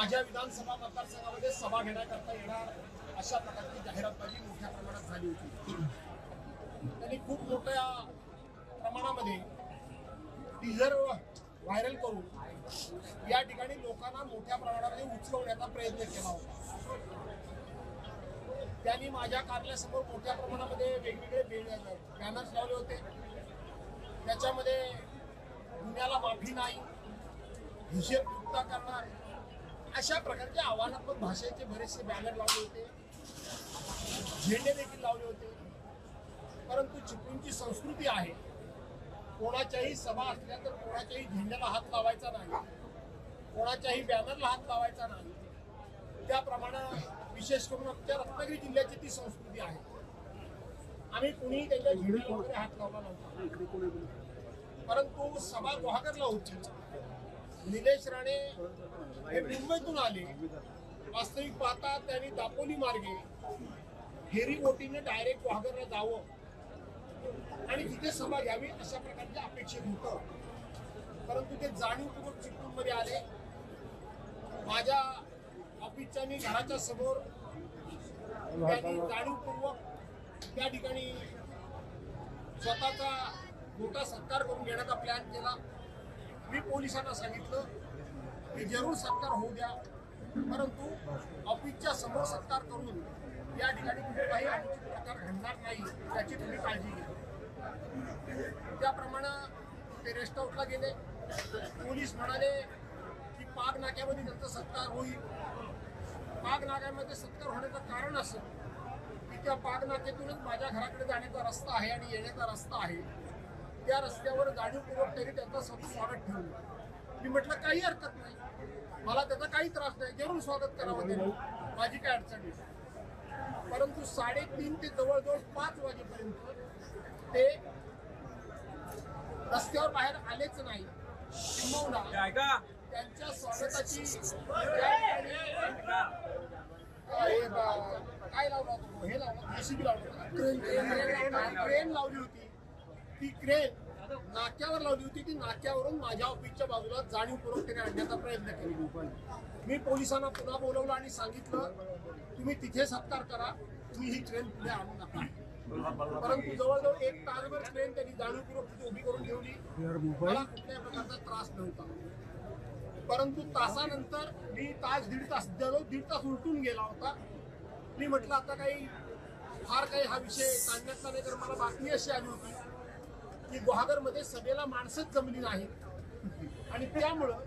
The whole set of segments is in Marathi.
माझ्या विधानसभा मतदारसंघामध्ये सभा घेण्याकरता येणार अशा प्रकारची जाहिरातबाजी मोठ्या प्रमाणात झाली होती. त्यांनी खूप मोठ्या प्रमाणामध्ये टीझर व्हायरल करून या ठिकाणी लोकांना मोठ्या प्रमाणामध्ये उचलवण्याचा प्रयत्न केला होता. त्यांनी माझ्या कार्यालयासमोर मोठ्या प्रमाणामध्ये वेगवेगळे बॅनर्स लावले होते. त्याच्यामध्ये गुन्ह्याला माफी नाही हिशेब मुक्ता करणार अशा प्रकारच्या आव्हानात्मक भाषेचे बरेचसे बॅनर लावले होते. झेंडे देखील लावले होते. परंतु चिपळूणची संस्कृती आहे. कोणाच्याही सभा असल्या तर कोणाच्याही झेंड्याला हात लावायचा नाही. कोणाच्याही बॅनरला हात लावायचा नाही. त्याप्रमाणे विशेष करून आमच्या रत्नागिरी जिल्ह्याची ती संस्कृती आहे. आम्ही कुणीही त्यांच्या झेंड्याला वगैरे हात लावला नव्हता. परंतु सभा गुहागरला होती निलेश राणे हे मुंबईतून आले. वास्तविक पाहता त्यांनी दापोली मार्गे हेरी बोटीने डायरेक्ट वाघरला जावं आणि तिथे सभा घ्यावी अशा प्रकारच्या अपेक्षित होतं. परंतु ते जाणीवपूर्वक चिपळूणमध्ये आले. माझ्या ऑफिसच्या मी घराच्या समोर त्यांनी जाणीवपूर्वक त्या ठिकाणी स्वतःचा मोठा सत्कार करून घेण्याचा प्लॅन केला. मी पोलिसांना सांगितलं की जरूर सत्कार होऊ द्या परंतु ऑफिसच्या समोर सत्कार करून या ठिकाणी कुठलाही अनुचित प्रकार घडणार नाही याची तुम्ही काळजी घ्या. त्याप्रमाणे ते रेस्ट हाऊसला गेले. पोलीस म्हणाले की पाग नाक्यामध्ये त्यांचा सत्कार होईल. पाग नाक्यामध्ये सत्कार होण्याचं कारण असं की त्या पाग नाक्यातूनच माझ्या घराकडे जाण्याचा रस्ता आहे आणि येण्याचा रस्ता आहे. त्या रस्त्यावर जाणीवपूर्वक त्यांनी त्यांचं स्वागत ठेवलं मी म्हटलं काही हरकत नाही मला त्याचा काही त्रास नाही जरूर स्वागत करावं त्यांनी माझी काय अडचण नाही परंतु साडेतीन ते जवळजवळ पाच वाजेपर्यंत ते रस्त्यावर बाहेर आलेच नाही किंबहुना त्यांच्या स्वागताची हे काय लावलं हे लावलं जेसीबी लावलं क्रेन लावली होती ती क्रेन नाक्यावर लावली होती. ती नाक्यावरून माझ्या ऑफिसच्या बाजूला जाणीवपूर्वक त्याने आणण्याचा प्रयत्न केला. मी पोलिसांना पुन्हा बोलवलं आणि सांगितलं तुम्ही तिथे सत्कार करा. तुम्ही ही ट्रेन पुढे आणू नका. परंतु जवळजवळ एक तासभर ट्रेन त्यांनी जाणीवपूर्वक तिथे उभी करून ठेवली. मला कुठल्याही प्रकारचा त्रास नव्हता. परंतु तासानंतर मी तास दीड तास जवळ दीड तास उलटून गेला होता. मी म्हटलं आता काही फार काही हा विषय सांगण्यात नाही तर मला बातमी अशी आली होती. की गुहागरमध्ये सभेला माणसंच जमली नाहीत. आणि त्यामुळं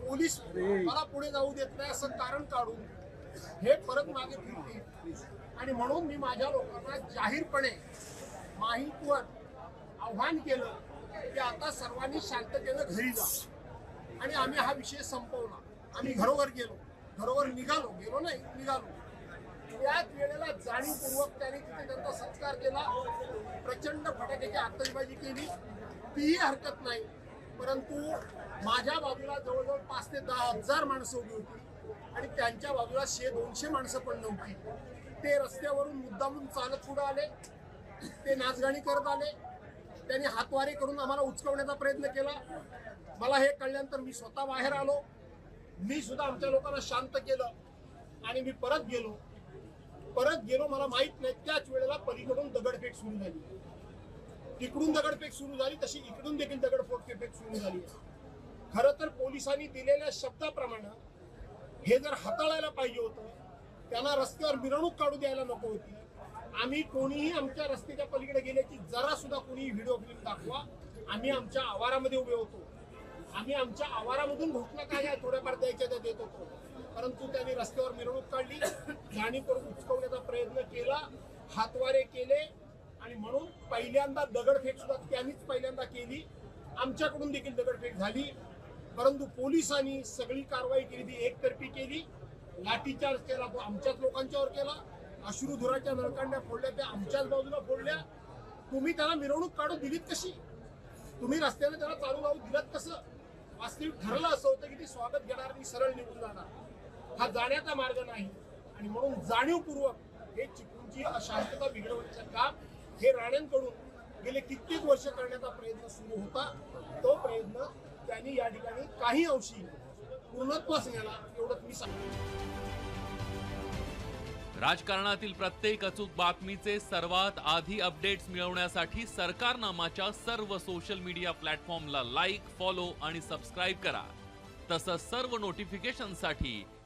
पोलीस मला पुढे जाऊ देत नाही असं कारण काढून हे परत मागे फिरतील. आणि म्हणून मी माझ्या लोकांना जाहीरपणे माहितीवर आव्हान केलं की आता सर्वांनी शांततेनं घरी जा. आणि आम्ही हा विषय संपवला. आम्ही घरोघर गेलो. घरोघर निघालो. गेलो नाही निघालो. त्याच वेळेला जाणीवपूर्वक त्याने तिथे त्यांचा सत्कार केला. प्रचंड फटाक्याची आतषबाजी केली. तीही हरकत नाही. परंतु माझ्या बाजूला जवळजवळ पाच ते दहा हजार माणसं उभी होती आणि त्यांच्या बाजूला शे दोनशे माणसं पण नव्हती. ते रस्त्यावरून मुद्दामून चालत पुढे आले. ते नाचगाणी करत आले. त्यांनी हातवारे करून आम्हाला उचकवण्याचा प्रयत्न केला. मला हे कळल्यानंतर मी स्वतः बाहेर आलो. मी सुद्धा आमच्या लोकांना शांत केलं आणि मी परत गेलो. परत गेलो मला माहीत नाही त्याच वेळेला पलीकडून दगडफेक सुरू झाली. तिकडून दगडफेक सुरू झाली तशी इकडून देखील दगडफेक सुरू झाली. खरं तर पोलिसांनी दिलेल्या शब्दाप्रमाणे हे जर हाताळायला पाहिजे होतं त्यांना रस्त्यावर मिरवणूक काढू द्यायला नको होती. आम्ही कोणीही आमच्या रस्त्याच्या पलीकडे गेल्याची जरा सुद्धा कोणीही व्हिडिओ फिल्म दाखवा. आम्ही आमच्या आवारामध्ये उभे होतो. आम्ही आमच्या आवारामधून घोषणा काय थोड्याफार द्यायच्या त्या देत होतो. परंतु त्यांनी रस्त्यावर मिरवणूक काढली. जाणीवपूर्वक उचकवण्याचा प्रयत्न केला. हातवारे केले. आणि म्हणून पहिल्यांदा दगडफेक सुद्धा त्यांनीच पहिल्यांदा केली. आमच्याकडून देखील दगडफेक झाली. परंतु पोलिसांनी सगळी कारवाई केली. ती एकतर्फी केली. लाठीचार्ज केला तो आमच्याच लोकांच्यावर केला. अश्रुधुराच्या नळकांड्या फोडल्या. त्या आमच्याच बाजूला फोडल्या. तुम्ही त्याला मिरवणूक काढून दिलीत कशी? तुम्ही रस्त्याने त्याला चालू लावून दिलात कसं? वास्तविक ठरलं असं होतं की ती स्वागत घेणार आणि सरळ निघून जाणार. हा जाण्याचा मार्ग नाही. आणि म्हणून जाणीवपूर्वक हे चिपळूणची अशांतता बिघडवण्याचं काम हे राण्यांकडून गेले कित्येक वर्ष करण्याचा प्रयत्न सुरू होता. तो प्रयत्न त्यांनी या ठिकाणी काही अंशी पूर्णत्वास नेला एवढंच मी सांगतो. राजकारणातील प्रत्येक अचूक बातमीचे सर्वात आधी अपडेट्स मिळवण्यासाठी सरकारनामाच्या सर्व सोशल मीडिया प्लॅटफॉर्मला लाईक फॉलो आणि सबस्क्राईब करा. तसंच सर्व नोटिफिकेशनसाठी